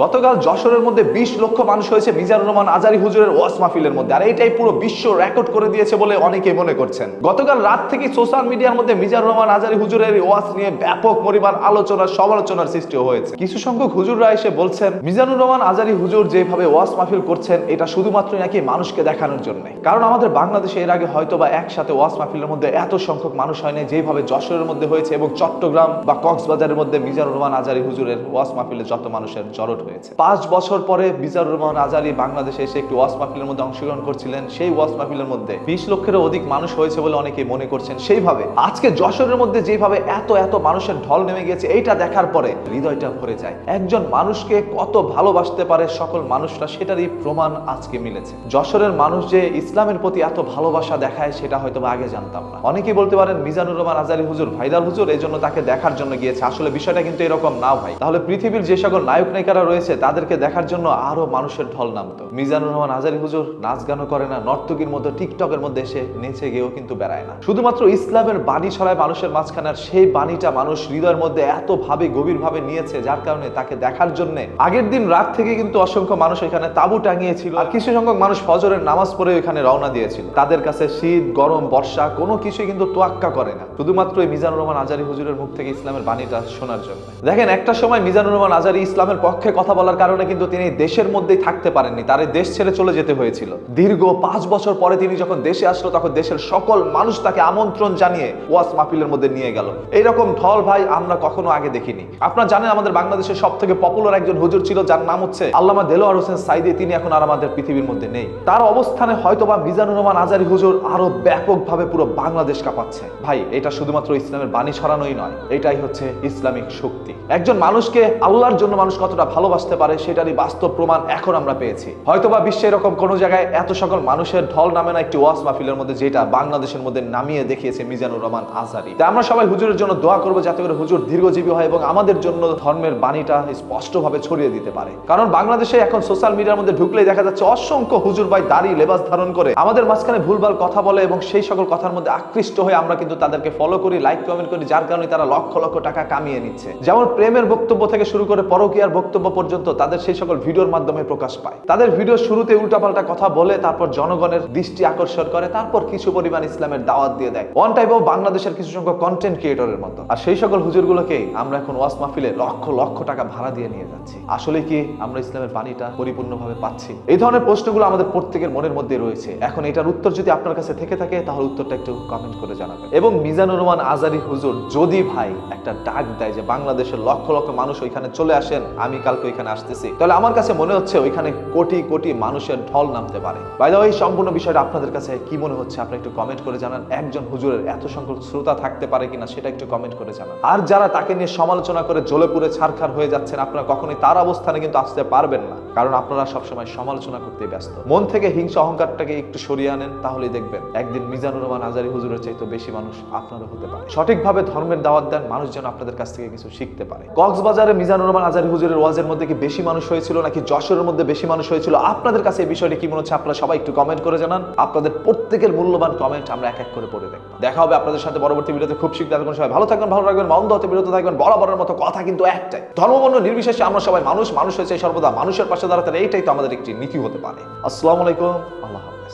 গতকাল যশোরের মধ্যে বিশ লক্ষ মানুষ হয়েছে মিজানুর রহমান আজারি হুজুরের ওয়াস মাহফিলের মধ্যে। আর এইটাই পুরো বিশ্ব রেকর্ড করে দিয়েছে বলে অনেকে মনে করছেন। গতকাল রাত থেকে সোশ্যাল মিডিয়ার মধ্যে মিজানুর রহমান আজারি হুজুরের ওয়াস নিয়ে ব্যাপক পরিমাণ আলোচনা, সমালোচনার সৃষ্টি হয়েছে। কিছু সংখ্যক হুজুররা এসে বলছেন, মিজানুর রহমান আজারি হুজুর যেভাবে ওয়াস মাহফিল করছেন, এটা শুধুমাত্র নাকি মানুষকে দেখানোর জন্য? কারণ আমাদের বাংলাদেশে এর আগে হয়তো বা একসাথে ওয়াস মাহফিলের মধ্যে এত সংখ্যক মানুষ হয়নি যেভাবে যশোরের মধ্যে হয়েছে এবং চট্টগ্রাম বা কক্সবাজারের মধ্যে মিজানুর রহমান আজারি হুজুরের ওয়াস মাহফিলে যত মানুষের জড়ট হয়েছে। পাঁচ বছর পরে মিজানুর রহমান আজারি বাংলাদেশে এসে একটি ওয়াস মাহফিলের মধ্যে অংশগ্রহণ করছিলেন। সেই ওয়াস মাহফিলের মধ্যে বিশ লক্ষেরও অধিক মানুষ হয়েছে বলে অনেকে মনে করছেন। সেইভাবে আজকে যশোরের মধ্যে যেভাবে এত এত মানুষের ঢল নেমে গেছে এইটা দেখার পরে হৃদয়টা ভরে যায়। একজন মানুষকে কত ভালোবাসতে পারে সকল মানুষরা, সেটারই প্রমাণ আজকে মিলেছে। যশোরের মানুষ যে ইসলামের প্রতি এত ভালোবাসা দেখায়, সেটা হয়তো আগে জানতাম না। অনেকেই বলতে পারেন, মিজানুর রহমান আজারি হুজুর ভাইরাল হুজুর, এই জন্য তাকে দেখার জন্য গিয়েছে। আসলে বিষয়টা কিন্তু এরকম না ভাই। তাহলে পৃথিবীর যে সকল নায়ক নায়িকারা রয়েছে তাদেরকে দেখার জন্য আরও মানুষের ঢল নামতো। মিজানুর রহমান আজারি হুজুর নাচ গানও করে না, নর্তকীর মধ্যে টিকটকের মধ্যে এসে নেচে গিয়েও কিন্তু বেড়ায় না। শুধুমাত্র ইসলামের বাণী ছড়ায় মানুষের মাঝখানে আর সেই বাণীটা মানুষ হৃদয়ের মধ্যে এত ভাবে গভীর ভাবে নিয়েছে, যার কারণে তাকে দেখার জন্য আগের দিন রাত থেকে কিন্তু অসংখ্য মানুষ এখানে তাবু টাঙিয়েছিল আর কিছু সংখ্যক মানুষ ফজরের নামাজ পড়ে এখানে রওনা দিয়েছিল। তাদের কাছে শীত, গরম, বর্ষা কোনো কিছুই কিন্তু তোয়াক্কা করে না। শুধুমাত্র এই মিজানুর রহমান আজারি হুজুরের মুখ থেকে ইসলামের বাণীটা শোনার জন্য। দেখেন, একটা সময় মিজানুর রহমান আজারি ইসলামের পক্ষে কথা বলার কারণে কিন্তু তিনি দেশের মধ্যেই থাকতে পারেননি। তার দেশ ছেড়ে চলে যেতে হয়েছিল। দীর্ঘ পাঁচ বছর পরে তিনি যখন দেশে আসলো, তখন দেশের সকল মানুষ তাকে আমন্ত্রণ জানিয়ে ওয়াস মাহফিলের মধ্যে নিয়ে গেল। এইরকম ঢল ভাই আমরা কখনো আগে দেখিনি। আপনারা জানেন আমাদের বাংলাদেশের সব থেকে পপুলার একজন হুজুর ছিল, যার নাম হচ্ছে আল্লামা দেলোয়ার হোসেন সাইদি। তিনি এখন আর আমাদের পৃথিবীর মধ্যে নেই। তার অবস্থানে হয়তোবা মিজানুর রহমান আজারি হুজুর আরও ব্যাপকভাবে পুরো বাংলাদেশ কাঁপাচ্ছে। ভাই, এটা শুধুমাত্র ইসলামের বাণী ছড়ানোই নয়, এটাই হচ্ছে ইসলামিক শক্তি। একজন মানুষকে আল্লাহর জন্য মানুষ কতটা ভালোবাসতে পারে, সেটারই বাস্তব প্রমাণ এখন আমরা পেয়েছি। হয়তোবা বিশ্বে এরকম কোনো জায়গায় এত সকল মানুষের ঢল নামে না একটি ওয়াস মাহফিলের মধ্যে যেটা বাংলাদেশের মধ্যে নামিয়ে দেখিয়েছে মিজানুর রহমান আজারি। তাই আমরা সবাই হুজুরের জন্য দোয়া করব যাতে করে হুজুর দীর্ঘজীবী হয় এবং আমাদের জন্য ধর্মের বাণীটা স্পষ্টভাবে ছড়িয়ে দিতে পারে। কারণ বাংলাদেশে এখন সোশ্যাল মিডিয়ার মধ্যে ঢুকলেই দেখা যাচ্ছে অসংখ্য হুজুর ভাই দাড়ি লেবাস ধারণ করে আমাদের মাঝখানে ভুলভাল কথা বলে এবং সেই সকল কথার মধ্যে আকৃষ্ট হয়ে আমরা কিন্তু তাদেরকে ফলো করি লাইক কমেন্ট করি, যার কারণে তারা লক্ষ লক্ষ টাকা কামিয়ে নিচ্ছে। যেমন প্রেমের বক্তব্য থেকে শুরু করে পরকীয়ার বক্তব্য পর্যন্ত তাদের সেই সকল ভিডিওর মাধ্যমে প্রকাশ পায়। তাদের ভিডিও শুরুতে উল্টাপাল্টা কথা বলে তারপর জনগণের দৃষ্টি আকর্ষণ করে, তারপর কিছু পরিমাণ ইসলামের দাওয়াত দিয়ে দেয়। ওয়ান টাইপ অফ বাংলাদেশের কিছু সংখ্যক কন্টেন্ট ক্রিয়েটরের মতো। আর সেই সকল হুজুরগুলোকে আমরা এখন ওয়াস মাহফিলে লক্ষ লক্ষ টাকা ভাড়া দিয়ে নিয়ে যাচ্ছি। আসলে কি আমরা ইসলামের বাণীটা পরিপূর্ণভাবে পাচ্ছি? এই ধরনের প্রশ্নগুলো আমাদের প্রত্যেকের মনের মধ্যে রয়েছে। এখন এটার উত্তর যদি আপনার কাছে থেকে থাকে, তাহলে উত্তরটা একটু কমেন্ট করে জানাবেন। এবং মিজানুর রহমান আজারি হুজুর, যদি ভাই একটা ডাক দেয় যে বাংলাদেশের লক্ষ লক্ষ মানুষ ওইখানে চলে আসেন, আমি কালকে ওইখানে আসতেছি। তাহলে আমার কাছে মনে হচ্ছে ওইখানে কোটি কোটি মানুষের ঢল নামতে পারে। বাইদা এই সম্পূর্ণ বিষয়টা আপনাদের কাছে কি মনে হচ্ছে? আপনি একটু কমেন্ট করে জানান। একজন হুজুরের এত সংখ্যক শ্রোতা থাকতে পারে কিনা সেটা একটু কমেন্ট করে জানান। আর যারা তাকে নিয়ে সমালোচনা করে জ্বলে পুড়ে ছারখার হয়ে যাচ্ছেন, আপনারা কখনোই তার অবস্থানে কিন্তু আসতে পারবেন না। কারণ আপনারা সবসময় সমালোচনা করতে ব্যস্ত। মন থেকে হিংসা অহংকারটাকে একটু সরিয়ে আনেন, তাহলেই দেখবেন একদিন মিজানুর রহমান আজারি হুজুরের চাইতে বেশি মানুষ আপনারও হতে পারে। সঠিকভাবে ধর্মের দাওয়াত দেন, মানুষ যেন আপনাদের কাছ থেকে কিছু শিখতে পারে। কক্সবাজারে মিজানুর রহমান আজারি হুজুরের ওয়াজের মধ্যে কি বেশি মানুষ হয়েছিল নাকি যশোরের মধ্যে বেশি মানুষ হয়েছিল? আপনাদের কাছে এই বিষয়টি কি মনে হচ্ছে? আপনারা সবাই একটু কমেন্ট করে জানান। আপনাদের প্রত্যেকের মূল্যবান কমেন্ট আমরা এক এক করে পড়ে দেখব। দেখা হবে আপনাদের সাথে পরবর্তী ভিডিওতে। খুব শীঘ্র ততক্ষণ সবাই ভালো থাকবেন, ভালো রাখবেন মন্দ হতে বিরত থাকবেন, বরাবরের মতো কথা কিন্তু একটাই। ধর্মবর্ণ নির্বিশেষে আমরা সবাই মানুষ মানুষ হয়েছে সর্বদা। মানুষের পাশে দাঁড়াতে এইটাই তো আমাদের একটি নীতি হতে পারে। আসসালামু আলাইকুম, আল্লাহ।